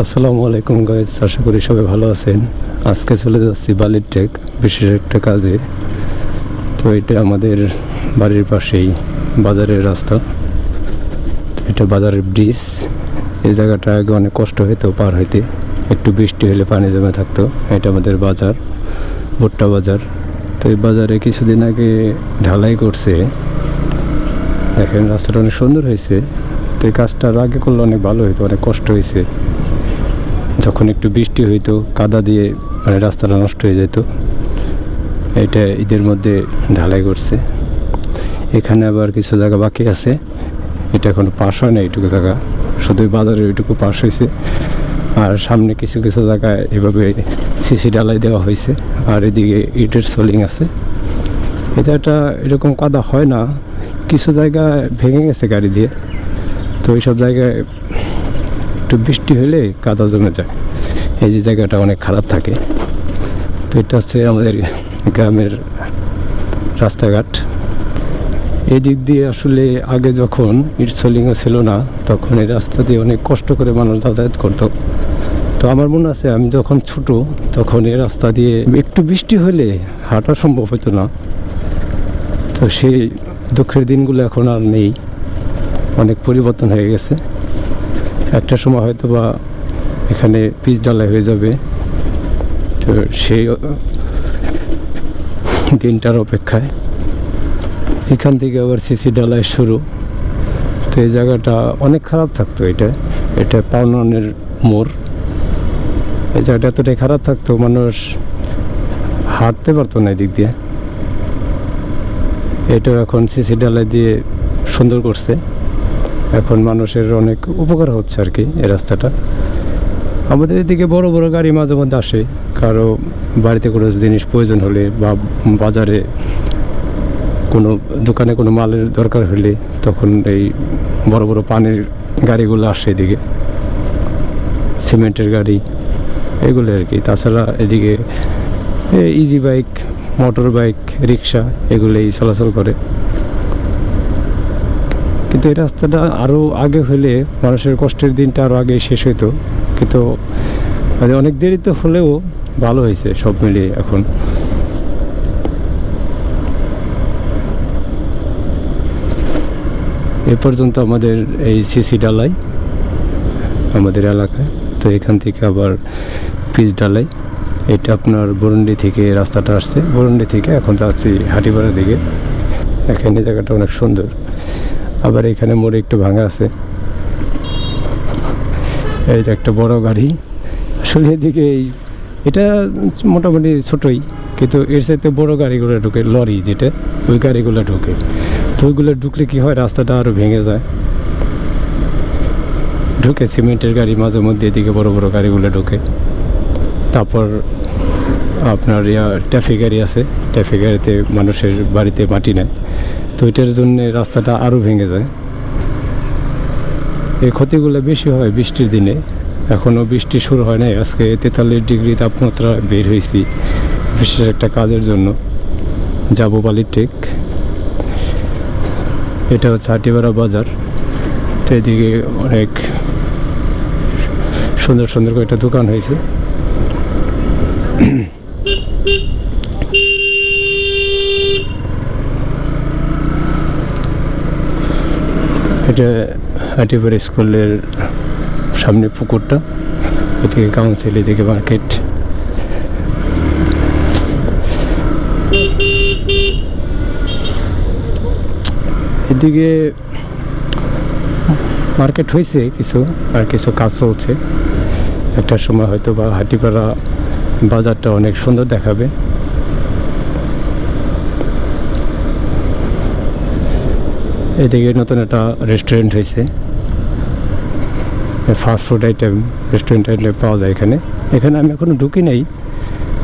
আসসালামু আলাইকুম গাইজ আশা করি সবাই ভালো আছেন। আজকে চলে যাচ্ছি বালির টেক, বিশেষ একটা কাজে। তো এটা আমাদের বাড়ির পাশেই বাজারের রাস্তা। এটা বাজারের ব্রিজ এই জায়গাটা আগে অনেক কষ্ট হতো পার হইতে। একটু বৃষ্টি হলে পানি জমে থাকতো। এটা আমাদের বাজার, ভুট্টা বাজার। তো এই বাজারে কিছুদিন আগে ঢালাই করছে। দেখেন রাস্তাটা অনেক সুন্দর হয়েছে তো এই কাজটা আগে করলে অনেক ভালো হতো অনেক কষ্ট হয়েছে যখন একটু বৃষ্টি হইতো, কাদা দিয়ে মানে রাস্তাটা নষ্ট হয়ে যেত। এটা ঈদের মধ্যে ঢালাই করছে। এখানে আবার কিছু জায়গা বাকি আছে। এটা এখন পাশ হয় না এইটুকু জায়গা। শুধু বাজারে ওইটুকু পাশ হয়েছে আর সামনে কিছু কিছু জায়গায় এভাবে সিসি ডালাই দেওয়া হয়েছে আর এদিকে ইটের সোলিং আছে। এটা একটা এরকম কাদা হয় না। কিছু জায়গায় ভেঙে গেছে গাড়ি দিয়ে। তো ওইসব জায়গায় একটু বৃষ্টি হলে কাদা জমে যায়। এই যে জায়গাটা অনেক খারাপ থাকে। তো এটা হচ্ছে আমাদের গ্রামের রাস্তাঘাট। এই দিক দিয়ে আসলে আগে যখন ইটসলিংও ছিল না, তখন এই রাস্তা দিয়ে অনেক কষ্ট করে মানুষ যাতায়াত করতো। তো আমার মনে আছে, আমি যখন ছোট, তখন এই রাস্তা দিয়ে একটু বৃষ্টি হলে হাঁটা সম্ভব হতো না। তো সেই দুঃখের দিনগুলো এখন আর নেই। অনেক পরিবর্তন হয়ে গেছে। একটা সময় হয়তো বা এখানে পিচ ডালাই হয়ে যাবে। তো সেই, দিনটার অপেক্ষায়। এখান থেকে আবার সিসি ডালাই শুরু। তো এই জায়গাটা অনেক খারাপ থাকতো এটা। এটা পাউননের মোড়। এই জায়গাটা এতটাই খারাপ থাকতো, মানুষ হাঁটতে পারতো না এদিক দিয়ে। এটা এখন সিসি ডালাই দিয়ে সুন্দর করছে। এখন মানুষের অনেক উপকার হচ্ছে আর কি এই রাস্তাটা। আমাদের এদিকে বড় বড় গাড়ি মাঝে মধ্যে আসে, কারও বাড়িতে কোনো জিনিস প্রয়োজন হলে বা বাজারে কোনো দোকানে কোনো মালের দরকার হলে তখন এই বড় বড় পানির গাড়িগুলো আসে এদিকে। সিমেন্টের গাড়ি, এগুলো আর কি। তাছাড়া এদিকে easy bike motor bike rickshaw এগুলোই চলাচল করে। কিন্তু এই রাস্তাটা আরও আগে হলে মানুষের কষ্টের দিনটা আরও আগে শেষ হইতো। কিন্তু মানে অনেক দেরিতে হলেও ভালো হয়েছে সব মিলিয়ে এখন। এ পর্যন্ত আমাদের এই সিসি ডালাই, আমাদের এলাকায়। তো এখান থেকে আবার পিচ ডালাই। এটা আপনার বরুন্ডি থেকে রাস্তাটা আসছে। বরুন্ডি থেকে এখন যাচ্ছি হাটিপাড়ার দিকে। এখানে জায়গাটা অনেক সুন্দর। আবার এখানে মোড়ে একটু ভাঙা আছে। এই যে একটা বড় গাড়ি। আসলে এদিকে এই এটা মোটামুটি ছোটই, কিন্তু এর সাথে বড় গাড়িগুলো ঢুকে, লরি যেটা, ওই গাড়িগুলো ঢুকে। তো ওইগুলো ঢুকলে কি হয়, রাস্তাটা আরও ভেঙে যায়। ঢুকে সিমেন্টের গাড়ি, মাঝে মধ্যে এদিকে বড় বড় গাড়িগুলো ঢুকে। তারপর আপনার ইয়া, ট্রাফিক গাড়ি আছে। ট্রাফিক গাড়িতে মানুষের বাড়িতে মাটি নেয় তো এটার জন্য রাস্তাটা আরও ভেঙে যায়। এই ক্ষতিগুলো বেশি হয় বৃষ্টির দিনে। এখনও বৃষ্টি শুরু হয় নাই। আজকে তেতাল্লিশ ডিগ্রি তাপমাত্রা বের হয়েছি বিশেষ একটা কাজের জন্য। যাব বালির এটা হচ্ছে হাটিবাড়া বাজার। তো এদিকে অনেক সুন্দর সুন্দর কয়েকটা দোকান হয়েছে। এটা হাটিপাড়া স্কুলের সামনে পুকুরটা, এদিকে কাউন্সিল এদিকে মার্কেট। এদিকে মার্কেট হয়েছে কিছু, আর কিছু কাজ চলছে। একটা সময় হয়তো বা হাটিপাড়া বাজারটা অনেক সুন্দর দেখাবে। এদিকে নতুন একটা রেস্টুরেন্ট হয়েছে। Fast food item restaurant item পাওয়া যায় এখানে। এখানে আমি এখনও ঢুকি নাই।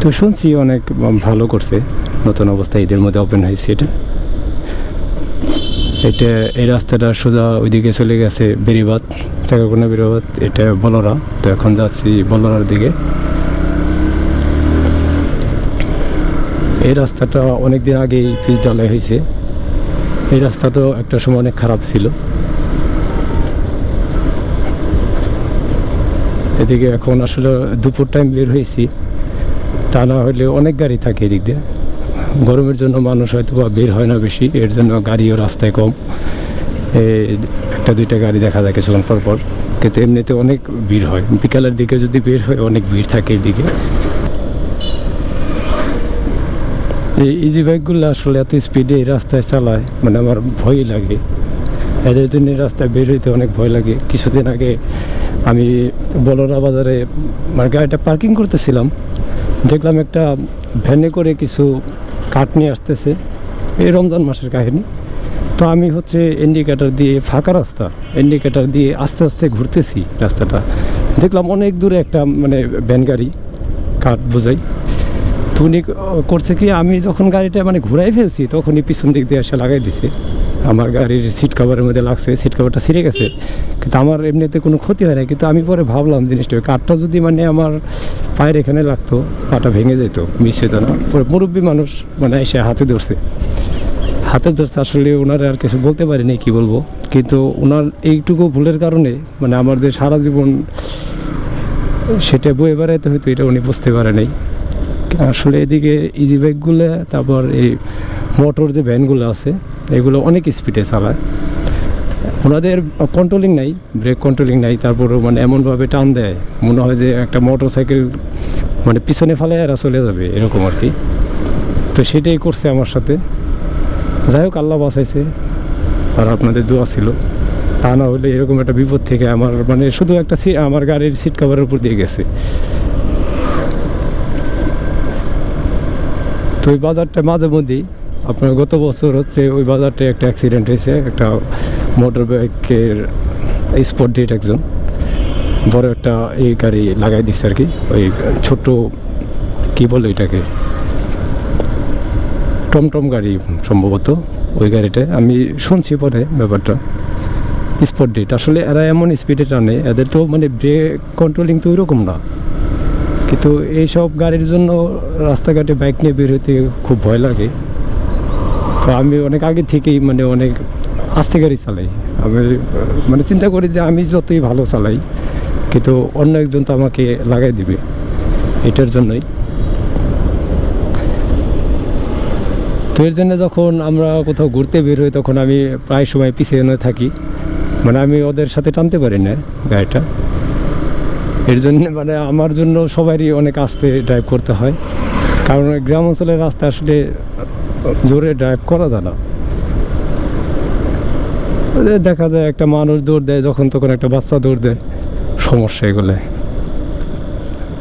তো শুনছি অনেক ভালো করছে। নতুন অবস্থায় ঈদের মধ্যে ওপেন হয়েছে এটা। এটা, এই রাস্তাটা সোজা ওইদিকে চলে গেছে বেরিবাদ চাকাকোনা বেরিবাদ এটা বলরা। তো এখন যাচ্ছি বলরার দিকে। এই রাস্তাটা অনেক দিন আগেই পিচ ডালাই হয়েছে। এই রাস্তাটাও একটা সময় অনেক খারাপ ছিল। এদিকে এখন আসলে দুপুর টাইম বের হয়েছি। তা না হলে অনেক গাড়ি থাকে এদিক দিয়ে। গরমের জন্য মানুষ হয়তো বা বের হয় না বেশি, এর জন্য গাড়িও রাস্তায় কম। একটা, দুইটা গাড়ি দেখা যায় কিছুক্ষণ পর পর। কিন্তু এমনিতে অনেক ভিড় হয়। বিকালের দিকে যদি বের হয়, অনেক ভিড় থাকে এদিকে। এই ইজি বাইকগুলো আসলে এত স্পিডে রাস্তায় চালায় মানে আমার ভয় লাগে। এদের জন্য রাস্তায় বের হইতে অনেক ভয় লাগে। কিছুদিন আগে আমি বলরা বাজারে মানে গাড়িটা পার্কিং করতেছিলাম। দেখলাম একটা ভ্যানে করে কিছু কাঠ নিয়ে আসতেছে। এই রমজান মাসের কাহিনী। তো আমি হচ্ছে ইন্ডিকেটার দিয়ে ফাঁকা রাস্তা ইন্ডিকেটার দিয়ে আস্তে আস্তে ঘুরতেছি রাস্তাটা। দেখলাম অনেক দূরে একটা মানে ভ্যান গাড়ি কাঠ বোঝাই। উনি করছে কি, আমি যখন গাড়িটা মানে ঘুরাই ফেলছি, তখনই পিছন দিক দিয়ে এসে লাগাই দিছে। আমার গাড়ির সিট কভারের মধ্যে লাগছে সিট কভারটা ছিঁড়ে গেছে। কিন্তু আমার এমনিতে কোনো ক্ষতি হয় না কিন্তু আমি পরে ভাবলাম জিনিসটা কাঠটা যদি মানে আমার পায়ের এখানে লাগতো, পাটা ভেঙে যেত, মিস হতো না। পরে মুরব্বী মানুষ মানে এসে হাতে ধরছে। হাতে ধরছে, আসলে ওনারা আর কিছু বলতে পারিনি কি বলব। কিন্তু ওনার এইটুকু ভুলের কারণে মানে আমাদের সারা জীবন সেটা বয়ে বেড়াইতে হয়তো এটা উনি বুঝতে পারে নাই। আসলে এদিকে ইজি বাইকগুলো তারপর এই মোটর যে ভ্যানগুলো আছে, এগুলো অনেক স্পিডে চালায়। ওনাদের কন্ট্রোলিং নাই ব্রেক কন্ট্রোলিং নাই, তারপরেও মানে এমনভাবে টান দেয়, মনে হয় যে একটা মোটর সাইকেল মানে পিছনে ফেলে এরা চলে যাবে, এরকম আর কি। তো সেটাই করছে আমার সাথে। যাই হোক, আল্লাহ বাঁচাইছে, আর আপনাদের দোয়া ছিল। তা না হলে এরকম একটা বিপদ থেকে আমার মানে শুধু একটা আমার গাড়ির সিট কভারের উপর দিয়ে গেছে। তো ওই বাজারটা মাঝে মধ্যেই আপনার গত বছর হচ্ছে ওই বাজারটা একটা অ্যাক্সিডেন্ট হয়েছে, একটা মোটর বাইকের স্পট ডেট একজন বড় একটা এই গাড়ি লাগাই দিচ্ছে আর কি, ওই ছোট্ট কি বলে এটাকে? টমটম গাড়ি সম্ভবত ওই গাড়িটা। আমি শুনছি পরে ব্যাপারটা স্পট ডেট আসলে এরা এমন স্পিডে টানে, এদের তো মানে ব্রেক কন্ট্রোলিং তো ওইরকম না। কিন্তু এইসব গাড়ির জন্য রাস্তাঘাটে বাইক নিয়ে বের হতে খুব ভয় লাগে। তো আমি অনেক আগে থেকেই মানে অনেক আস্তে গাড়ি চালাই। আমি মানে চিন্তা করি যে আমি যতই ভালো চালাই, কিন্তু অন্য একজন তো আমাকে লাগাই দিবে। এটার জন্যই। তো এর জন্য যখন আমরা কোথাও ঘুরতে বের হই, তখন আমি প্রায় সময় পিছিয়ে থাকি। মানে আমি ওদের সাথে টানতে পারি না গাড়িটা। এর জন্য মানে আমার জন্য সবারই অনেক আস্তে ড্রাইভ করতে হয়। কারণ গ্রাম অঞ্চলের রাস্তা আসলে জোরে ড্রাইভ করা যায় না। দেখা যায় একটা মানুষ দৌড় দেয়, যখন তখন একটা বাচ্চা দৌড় দেয়। সমস্যা এগুলো।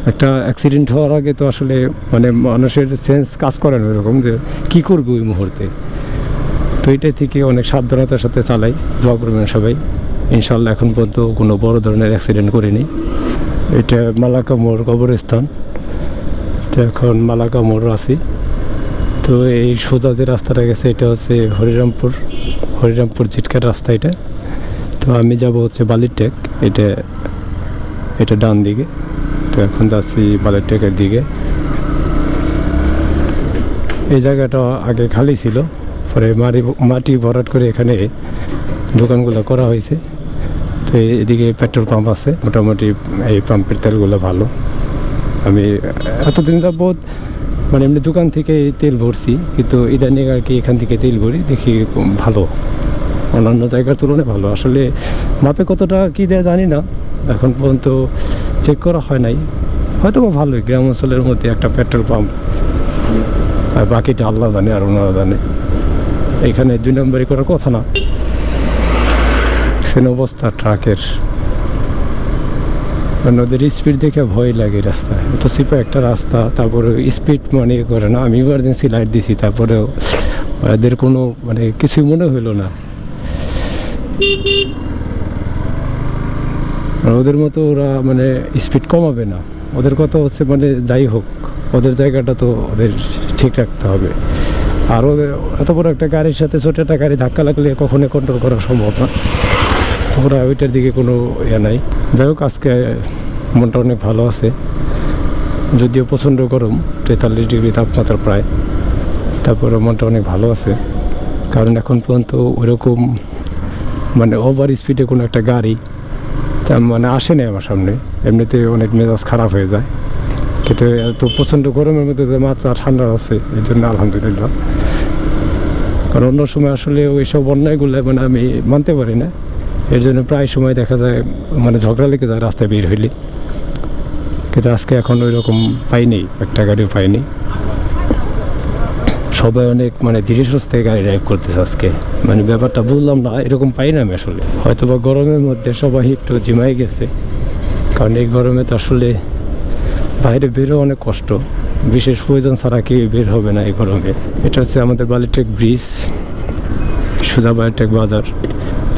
একটা অ্যাক্সিডেন্ট হওয়ার আগে তো আসলে মানে মানুষের সেন্স কাজ করে না এরকম যে কী করবে ওই মুহূর্তে। তো এটা থেকে অনেক সাবধানতার সাথে চালাই। দোয়া করবেন সবাই। ইনশাল্লাহ এখন পর্যন্ত কোনো বড় ধরনের অ্যাক্সিডেন্ট করিনি। এটা মালাকা মোড় কবরস্থান। তো এখন মালাকা মোড় আছি। তো এই সোজা যে রাস্তাটা গেছে, এটা হচ্ছে হরিরামপুর হরিরামপুর জিটকার রাস্তা এটা। তো আমি যাব হচ্ছে বালিরটেক, এটা এটা ডান দিকে। তো এখন যাচ্ছি বালিরটেকের দিকে। এই জায়গাটা আগে খালি ছিল, পরে মাটি মাটি ভরাট করে এখানে দোকানগুলো করা হয়েছে। তো এদিকে পেট্রোল পাম্প আছে। মোটামুটি এই পাম্পের তেলগুলো ভালো। আমি, এতদিন যাবৎ মানে এমনি দোকান থেকে তেল ভরছি, কিন্তু ইদানিং আর কি এখান থেকে তেল ভরি, দেখি ভালো। অন্যান্য জায়গার তুলনায় ভালো। আসলে মাপে কতটা কী দেয় জানি না। এখন পর্যন্ত চেক করা হয় নাই। হয়তো বা ভালোই, গ্রাম অঞ্চলের মধ্যে একটা পেট্রোল পাম্প। আর বাকিটা আল্লাহ জানে আর ওনারা জানে। এখানে দুই নম্বরই করার কথা না। সেন অবস্থা ট্রাকের। ওদের স্পিড দেখে ভয় লাগে রাস্তায়। তো সিপা একটা রাস্তা, তারপরে স্পিড মানে করে না। আমি ইমার্জেন্সি লাইট দিছি, তারপরেও ওদের কোনো মানে কিছুই মনে হইল না। ওদের মতো ওরা মানে স্পিড কমাবে না। ওদের কথা হচ্ছে মানে যাই হোক, ওদের জায়গাটা তো ওদের ঠিক রাখতে হবে। আর ওদের এত বড় একটা গাড়ির সাথে ছোট একটা গাড়ি ধাক্কা লাগলে কখনোই কন্ট্রোল করা সম্ভব না। ওরা ওইটার দিকে কোনো ইয়ে নাই। যাই হোক, আজকে মনটা অনেক ভালো আছে। যদিও প্রচণ্ড গরম, তেতাল্লিশ ডিগ্রি তাপমাত্রা প্রায়। তারপরে মনটা অনেক ভালো আছে। কারণ এখন পর্যন্ত ওইরকম মানে ওভার স্পিডে কোনো একটা গাড়ি, তা মানে আসে আসেনি আমার সামনে। এমনিতে অনেক মেজাজ খারাপ হয়ে যায়। কিন্তু এত প্রচণ্ড গরমের মধ্যে যে মাত্রা ঠান্ডা আছে, এই জন্য আলহামদুলিল্লাহ। কারণ অন্য সময় আসলে ওইসব অন্যায়গুলো মানে আমি মানতে পারি না। এর জন্য প্রায় সময় দেখা যায় মানে ঝগড়া লেগে যায় রাস্তায় বের হইলে। কিন্তু আজকে এখন ওই রকম পাইনি একটা গাড়িও পাইনি সবাই অনেক মানে ধীরে সুস্থে গাড়ি ড্রাইভ করতেছে আজকে। মানে ব্যাপারটা বুঝলাম না, এরকম পাই না আমি আসলে। হয়তো বা গরমের মধ্যে সবাই একটু জিমাই গেছে। কারণ এই গরমে তো আসলে বাইরে বেরো অনেক কষ্ট। বিশেষ প্রয়োজন ছাড়া কেউ বের হবে না এই গরমে। এটা হচ্ছে আমাদের বালিটেক ব্রিজ সুজা বালিটেক বাজার।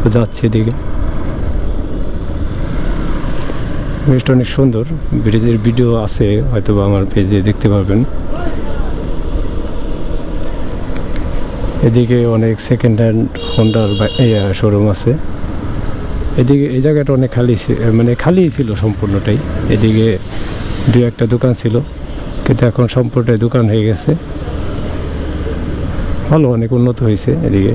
তো যাচ্ছে এদিকে। ব্রিজটা অনেক সুন্দর ব্রিজের ভিডিও আছে হয়তো আমার পেজে দেখতে পারবেন। এদিকে অনেক সেকেন্ড হ্যান্ড হোন্ডার শোরুম আছে। এদিকে এই জায়গাটা অনেক খালি মানে খালি ছিল সম্পূর্ণটাই। এদিকে দু একটা দোকান ছিল, কিন্তু এখন সম্পূর্ণটাই দোকান হয়ে গেছে। ভালো, অনেক উন্নত হয়েছে এদিকে।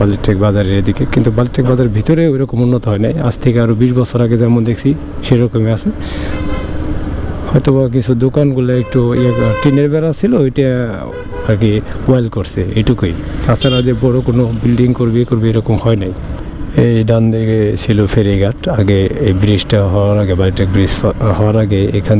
বালিটেক বাজারের এদিকে। কিন্তু বালিটেক বাজারের ভিতরে ওইরকম উন্নত হয় নাই। আজ থেকে আরও বিশ বছর আগে যেমন দেখছি, সেরকমই আছে। হয়তো বা কিছু দোকানগুলো একটু ইয়ে টিনের বেড়া ছিল, ওইটা আর কি ওয়েল করছে, এটুকুই। তাছাড়া যে বড় কোনো বিল্ডিং করবে করবে এরকম হয় নাই। এই ডান দিকে ছিল ফেরিঘাট। আগে এই ব্রিজটা হওয়ার আগে বালিটেক ব্রিজ হওয়ার আগে এখান